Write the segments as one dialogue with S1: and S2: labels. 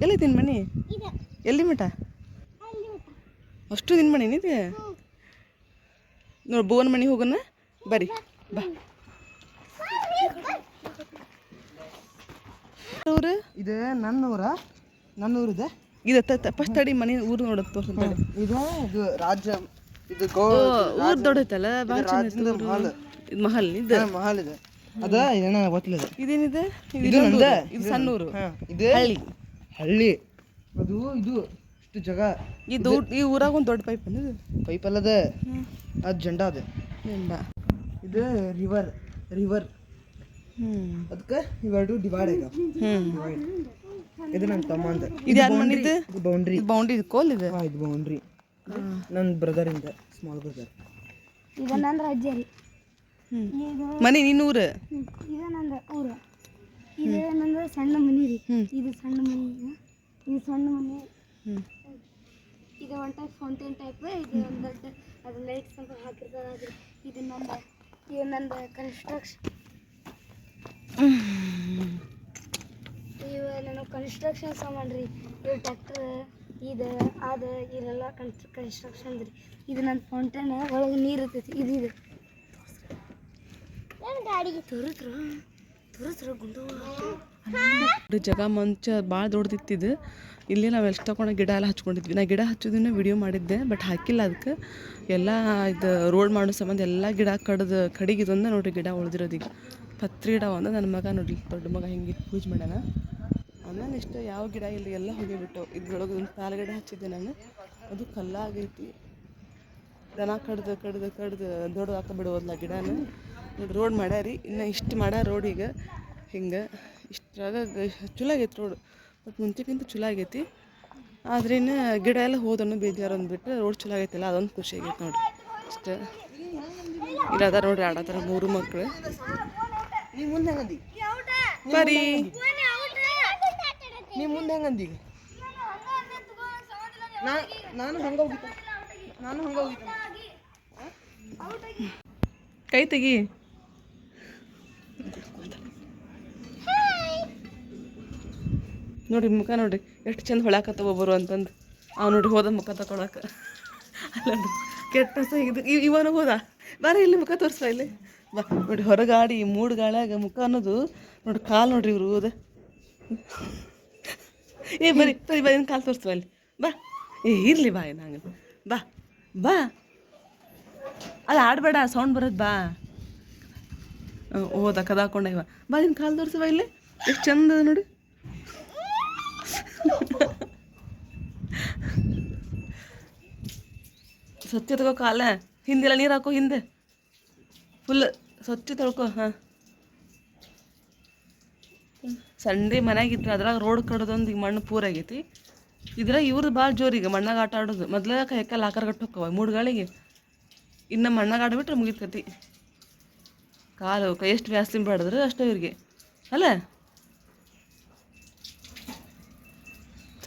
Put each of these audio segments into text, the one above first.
S1: ಎಲ್ಲೈತಿ ಮಣಿ? ಮನೆ ಎಲ್ಲಿ ಮಠ? ಅಷ್ಟು ದಿನ ಮಣಿ ಇದೆ ನೋಡಿ ಭುವನ್ ಮಣಿ ಹೋಗೋಣ ಬರ್ರಿ ಬಾ. ಊರು
S2: ಇದು ನನ್ನ ಊರ ನನ್ನ ಊರಿದೆ
S1: ಇದು ಫಸ್ಟ್ ತಡಿ ಮನೆ ಊರು ನೋಡೋದು ತೋರ್ಸ
S2: ಇದು ಇದು ರಾಜ್ಯ ಇದು ಗೋ
S1: ಊರು ದೊಡ್ಡೈತಲ್ಲ
S2: ಮಹಲ್
S1: ಇದು ಮಹಲ್. ಇದು
S2: ಮಹಲ್ ಇದೆ. ಅದ ಏನ ಗೊತ್ತಿಲ್ಲ.
S1: ಇದೇನಿದೆ? ಇದು
S2: ಇದು ನಂದ.
S1: ಊರು. ಇದು ಸಣ್ಣ ಊರು
S2: ಇದು.
S1: ಹಳ್ಳಿ.
S2: ಹಳ್ಳಿ. ಅದು ಇದು ಇಷ್ಟು ಜಾಗ.
S1: ಇದು. ಈ ಊರಾಗ ಒಂದು ದೊಡ್ಡ ಪೈಪ್ ಬಂದಿದೆ.
S2: ಪೈಪ್ ಅಲ್ಲದ ಅದು ಜಂಡ ಅದು.
S1: ಎಂಡ
S2: ಇದು ರಿವರ್ ರಿವರ್
S1: ಹ್ಞೂ
S2: ಅದಕ್ಕೆ ಇವೆರಡು ಡಿವೈಡ್ ಆಗ್ಯಾವ.
S1: ಹ್ಞೂ
S2: ಇದು ನನ್ನ ತಮ್ಮಂದ
S1: ಇದು ಯಾರು ಮನಿದು
S2: ಇದು ಬೌಂಡ್ರಿ
S1: ಇದು ಬೌಂಡ್ರಿ ಇದು ಕೋಲ್ ಇದೆ?
S2: ಹಾ ಇದು ಬೌಂಡ್ರಿ ನನ್ನ ಬ್ರದರಿಂದ ಸ್ಮಾಲ್ ಬ್ರದರ್
S3: ಇದು ನನ್ನ ರಾಜ್ಯ ರೀ ಇದು
S1: ಮನೆ ನಿನ್ನ ಊರು
S3: ಇದು ನನ್ನ ಊರು. ಇದು ಏನಂದ್ರೆ ಸಣ್ಣ ಮನಿ ರೀ. ಇದು ಸಣ್ಣ ಮನಿ ಇದು. ಸಣ್ಣ ಮನಿ. ಇದು ಒನ್ ಟೈಪ್ ಫೌಂಟೇನ್ ಟೈಪ್ ಇದು ಒಂದು ದೊಡ್ಡ ಅದು ಲೈಟ್ಸ್ ಅಂತ ಹಾಕಿರ್ತಾರೆ ಇದು ನಂದು ಇದು ನಂದು ಕನ್ಸ್ಟ್ರಕ್ಷನ್ ಇವು ನಾನು ಕನ್ಸ್ಟ್ರಕ್ಷನ್ ಸಾಮಾನು ರೀ ಇವು ಟ್ಯಾಕ್ಟರ್ ಇದು ಅದು ಇದೆಲ್ಲ ಕನ್ಸ್ ಕನ್ಸ್ಟ್ರಕ್ಷನ್ ರೀ ಇದು ನನ್ನ ಫೌಂಟೇನ್ ಒಳಗೆ ನೀರು ಇರ್ತೈತಿ. ಇದು ಇದು. ಗಾಡಿಗೆ ತೋರಿಸ್ರ
S1: ಜಾಗ ಮಂಚ ಭಾಳ ದೊಡ್ಡದಿತ್ತಿದ್ದು ಇಲ್ಲಿ ನಾವು ಎಷ್ಟು ತಗೊಂಡು ಗಿಡ ಎಲ್ಲ ಹಚ್ಕೊಂಡಿದ್ವಿ. ನಾ ಗಿಡ ಹಚ್ಚೋದನ್ನ ವಿಡಿಯೋ ಮಾಡಿದ್ದೆ ಬಟ್ ಹಾಕಿಲ್ಲ ಅದಕ್ಕೆ ಎಲ್ಲ ಇದು ರೋಡ್ ಮಾಡೋ ಸಂಬಂಧ ಎಲ್ಲ ಗಿಡ ಕಡ್ದು ಕಡಿಗಿದೊಂದು ನೋಡ್ರಿ ಗಿಡ ಉಳಿದಿರೋದೀಗ ಪತ್ರಿ ಗಿಡ ಒಂದು ನನ್ನ ಮಗ ನೋಡ್ರಿ ದೊಡ್ಡ ಮಗ ಹಿಂಗೆ ಪೂಜೆ ಮಾಡೋಣ ಆಮೇಲೆ ಇಷ್ಟು ಯಾವ ಗಿಡ ಇಲ್ಲಿ ಎಲ್ಲ ಹೋಗಿಬಿಟ್ಟು. ಇದ್ರೊಳಗೆ ಒಂದು ತಾಲ ಗಿಡ ಹಚ್ಚಿದ್ದೆ ನಾನು. ಅದು ಕಲ್ಲಾಗೈತಿ. ದನ ಕಡ್ದು ಕಡ್ದು ಕಡ್ದು ದೊಡ್ಡದಾಕ ಬಿಡೋದಲ್ಲ ಗಿಡನ. ನೋಡಿ ರೋಡ್ ಮಾಡ್ಯಾರಿ ಇನ್ನು ಇಷ್ಟು ಮಾಡ ರೋಡ್ ಈಗ. ಹಿಂಗೆ ಇಷ್ಟ್ರಾಗ ಚಲೋ ಆಗೈತೆ ರೋಡ್. ಬಟ್ ಮುಂಚೆಗಿಂತ ಚಲೋ ಆಗೈತಿ. ಆದ್ರೆ ಇನ್ನು ಗಿಡ ಎಲ್ಲ ಹೋದನ್ನು ಬೇಜಾರು ಅಂದ್ಬಿಟ್ಟು ರೋಡ್ ಚಲೋ ಆಗೈತಲ್ಲ ಅದೊಂದು ಖುಷಿ ಆಗೈತೆ ನೋಡಿರಿ. ಇಷ್ಟು ಇಲ್ಲ ಅದ ನೋಡ್ರಿ ಆಡತ್ತಾರ ಮೂರು ಮಕ್ಕಳು
S2: ನೀ ಮುಂದೆ ಹೆಂಗಂದಿ
S1: ಬರೀ
S2: ನೀ ಮುಂದೆ ಹೆಂಗಂದಿ ನಾನು ಹಂಗ ಹೋಗಿ ನಾನು ಹಂಗೆ ಹೋಗಿ
S1: ಕೈ ತೆಗಿ. ನೋಡ್ರಿ ಮುಖ ನೋಡ್ರಿ ಎಷ್ಟು ಚಂದ ಹೊಳ್ಯಾಕತ್ತವ ಒಬ್ಬರು ಅಂತಂದು. ಅವ್ ನೋಡ್ರಿ ಹೋದ ಮುಖ ತಕೊಳಕ ಅಲ್ಲ ಕೆಟ್ಟ ಇದು. ಇವನು ಹೋದ? ಬಾರ ಇಲ್ಲಿ ಮುಖ ತೋರಿಸ ಇಲ್ಲಿ? ಬಾ, ನೋಡಿ ಹೊರಗಾಡಿ ಮೂಡು ಗಾಳ್ಯಾಗ ಮುಖ ಅನ್ನೋದು, ನೋಡಿ ಕಾಲು ನೋಡ್ರಿ ಇವ್ರು ಹೋದ. ಏ, ಬರೀ ಬರೀ ಬರೀ ಕಾಲು ತೋರಿಸ್ಬಾ ಇಲ್ಲಿ. ಬಾ. ಏ, ಇರಲಿ ಬಾ ನಂಗ ಬಾ ಬಾ. ಅಲ್ಲ, ಆಡಬೇಡ ಸೌಂಡ್ ಬರೋದು ಬಾ. ಓದ ಹೋದ ಕದ ಹಾಕೊಂಡ ಇವ. ಬಾ ನಿನ್ನ ಕಾಲು ತೋರಿಸುವ ಇಲ್ಲಿ? ಎಷ್ಟು ಚಂದ ನೋಡಿ. ಸ್ವಚ್ಛ ತಗೋ ಕಾಲ ಹಿಂದೆಲ್ಲ ನೀರು ಹಾಕೋ, ಹಿಂದೆ. ಫುಲ್ ಸ್ವಚ್ಛ ತೊಳ್ಕೊ ಹಾಂ. ಸಂಡೆ ಮನೆಯಾಗಿತ್ತು ಅದ್ರಾಗ ರೋಡ್ ಕಡ್ದೊಂದು ಈಗ ಮಣ್ಣು ಪೂರ ಆಗೈತಿ. ಇದ್ರಾಗ ಇವ್ರದ್ದು ಭಾಳ ಜೋರಿಗೆ ಮಣ್ಣಾಗ ಆಟ ಆಡೋದು. ಮೊದ್ಲ ಲಾಕರ್ ಆಕಾರ ಗಟ್ಟು ಹೋಕ್ಕವ? ಮೂಡುಗಳಿಗೆ ಇನ್ನು ಮಣ್ಣಾಗ ಆಡ್ಬಿಟ್ರೆ ಮುಗಿತೈತಿ. ಕಾಲು, ಕೈ ಎಷ್ಟು ವ್ಯಾಸ್ಲಿನ್ ಬಾಡಿದ್ರೆ ಅಷ್ಟೇ ಇವ್ರಿಗೆ. ಅಲ್ಲ?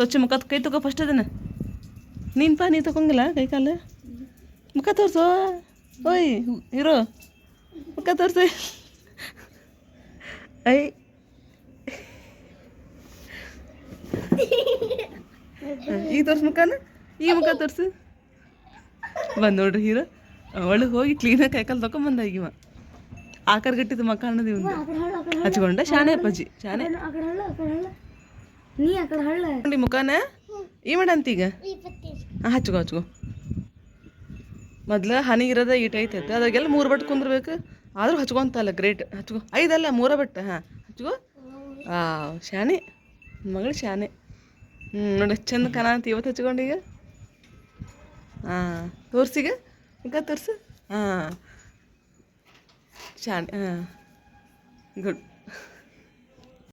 S1: ಸ್ವಚ್ಛ ಮುಖ ಕೈ ತಗೋ ಫಸ್ಟ್ ಅದನ್ನ. ನೀನು ಪಾ, ನೀ ತಗೊಂಗಿಲ್ಲ ಕೈ ಕಾಲು? ಮುಖ ತೋರ್ಸೋ. ಓಯ್ ಹೀರೋ ಮುಖ ತೋರ್ಸು. ಐ. ಈಗ ತೋರ್ಸು ಮುಖನ? ಈ ಮುಖ ತೋರ್ಸು. ಬಂದು ನೋಡ್ರಿ ಹೀರೋ. ಒಳಗೆ ಹೋಗಿ ಕ್ಲೀನಾಗಿ ಕೈಕಾಲು ತಗೊಂಬಂದ ಈಗ ಇವ. ಆಕಾರ ಗಟ್ಟಿದ ಮಕ್ಕ ಅನ್ನೋದು ಇವಂದು. ಹಚ್ಕೊಂಡ ಶಾನೆ ಅಪ್ಪಾಜಿ. ಶಾಣೆ.
S3: ನೀ ಆ ಹಳ್ಳ?
S1: ನೋಡಿ ಮುಖಾನ? ಈ ಮಾಡಂತ ಈಗ? ಹಚ್ಕೋ ಹಚ್ಕೋ. ಮೊದ್ಲು ಹನಿ ಇರೋದ ಈಟ್ ಐತೆ ಅದಾಗೆಲ್ಲ ಮೂರು ಬಟ್ ಕುಂದ್ರಬೇಕು. ಆದರೂ ಹಚ್ಕೊಂತಲ್ಲ ಗ್ರೇಟ್. ಹಚ್ಕೋ. ಐದಲ್ಲ, ಮೂರ ಬಟ್ಟ ಹಾಂ. ಹಚ್ಕೋ. ಆ, ಶಾನೆ. ಮಗಳು ಶಾನೆ. ಹ್ಞೂ ನೋಡಿ, ಚಂದ ಕನ ಅಂತ ಇವತ್ತು ಹಚ್ಕೊಂಡೀಗ ಹಾಂ ತೋರ್ಸಿಗ ಈಗ. ತೋರ್ಸು. ಹಾಂ ಶಾನೆ ಹಾಂ ಗುಡ್.